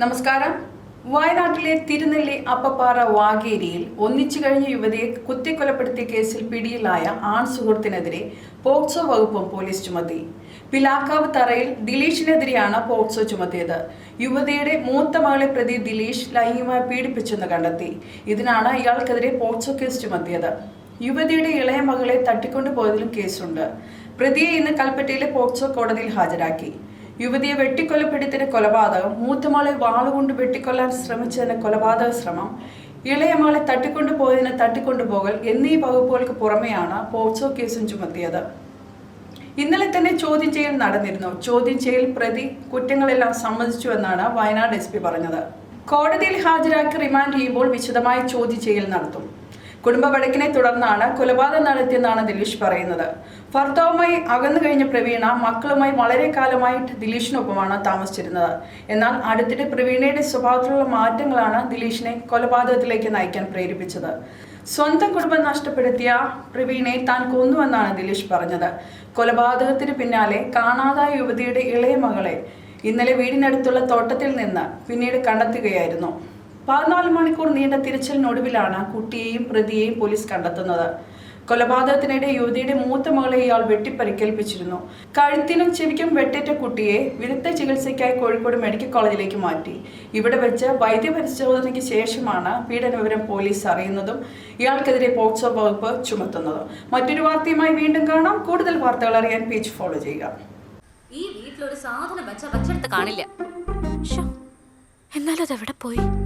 നമസ്കാരം. വയനാട്ടിലെ തിരുനെല്ലി അപ്പപ്പാറ വാഗേരിയിൽ ഒന്നിച്ചു കഴിഞ്ഞ യുവതിയെ കുത്തിക്കൊലപ്പെടുത്തിയ കേസിൽ പിടിയിലായ ആൺ സുഹൃത്തിനെതിരെ പോക്സോ വകുപ്പും പോലീസ് ചുമത്തി. പിലാക്കാവ് തറയിൽ ദിലീഷിനെതിരെയാണ് പോക്സോ ചുമത്തിയത്. യുവതിയുടെ മൂത്ത മകളെ പ്രതി ദിലീഷ് ലൈംഗികമായി പീഡിപ്പിച്ചെന്ന് കണ്ടെത്തി. ഇതിനാണ് ഇയാൾക്കെതിരെ പോക്സോ കേസ് ചുമത്തിയത്. യുവതിയുടെ ഇളയ മകളെ തട്ടിക്കൊണ്ടുപോയതിലും കേസുണ്ട്. പ്രതിയെ ഇന്ന് കൽപ്പറ്റയിലെ പോക്സോ കോടതിയിൽ ഹാജരാക്കി. യുവതിയെ വെട്ടിക്കൊലപ്പെടുത്തിയ കൊലപാതകം മൂത്തമാളെ വാളുകൊണ്ട് വെട്ടിക്കൊല്ലാൻ ശ്രമിച്ചതിന് കൊലപാതക ശ്രമം ഇളയമകളെ തട്ടിക്കൊണ്ടുപോയതിന് തട്ടിക്കൊണ്ടുപോകൽ എന്നീ വകുപ്പുകൾക്ക് പുറമെയാണ് പോക്സോ കേസും ചുമത്തിയത്. ഇന്നലെ തന്നെ ചോദ്യം ചെയ്യൽ നടന്നിരുന്നു. ചോദ്യം ചെയ്യൽ പ്രതി കുറ്റങ്ങളെല്ലാം സമ്മതിച്ചുവെന്നാണ് വയനാട് എസ് പി പറഞ്ഞത്. കോടതിയിൽ ഹാജരാക്കി റിമാൻഡ് ചെയ്യുമ്പോൾ വിശദമായ ചോദ്യം ചെയ്യൽ നടത്തും. കുടുംബ വഴക്കിനെ തുടർന്നാണ് കൊലപാതകം നടത്തിയെന്നാണ് ദിലീഷ് പറയുന്നത്. ഭർത്താവുമായി അകന്നു കഴിഞ്ഞ പ്രവീണ മക്കളുമായി വളരെ കാലമായിട്ട് ദിലീഷിനൊപ്പമാണ് താമസിച്ചിരുന്നത്. എന്നാൽ അടുത്തിടെ പ്രവീണയുടെ സ്വഭാവത്തിലുള്ള മാറ്റങ്ങളാണ് ദിലീഷിനെ കൊലപാതകത്തിലേക്ക് നയിക്കാൻ പ്രേരിപ്പിച്ചത്. സ്വന്തം കുടുംബം നഷ്ടപ്പെടുത്തിയ പ്രവീണയെ താൻ കൊന്നുവെന്നാണ് ദിലീഷ് പറഞ്ഞത്. കൊലപാതകത്തിന് പിന്നാലെ കാണാതായ യുവതിയുടെ ഇളയ മകളെ ഇന്നലെ വീടിനടുത്തുള്ള തോട്ടത്തിൽ നിന്ന് പിന്നീട് കണ്ടെത്തുകയായിരുന്നു. പതിനാല് മണിക്കൂർ നീണ്ട തിരച്ചിലിനൊടുവിലാണ് കുട്ടിയെയും പ്രതിയെയും പോലീസ് കണ്ടെത്തുന്നത്. കൊലപാതകത്തിനിടെ യുവതിയുടെ മൂത്ത മകളെ ഇയാൾ വെട്ടിപ്പരിക്കേൽപ്പിച്ചിരുന്നു. കഴുത്തിനും ചെവിക്കും വെട്ടേറ്റ കുട്ടിയെ വിദഗ്ധ ചികിത്സയ്ക്കായി കോഴിക്കോട് മെഡിക്കൽ കോളേജിലേക്ക് മാറ്റി. ഇവിടെ വെച്ച് വൈദ്യപരിശോധനയ്ക്ക് ശേഷമാണ് പീഡന വിവരം പോലീസ് അറിയുന്നതും ഇയാൾക്കെതിരെ പോക്സോ വകുപ്പ് ചുമത്തുന്നതും. മറ്റൊരു വാർത്തയുമായി വീണ്ടും കാണാം. കൂടുതൽ വാർത്തകൾ അറിയാൻ പേജ് ഫോളോ ചെയ്യുക. ഈ വീട്ടിലൊരു സാധനം വെച്ച വച്ചെടുത്ത് കാണില്ല. എന്നാലും അതെവിടെ പോയി?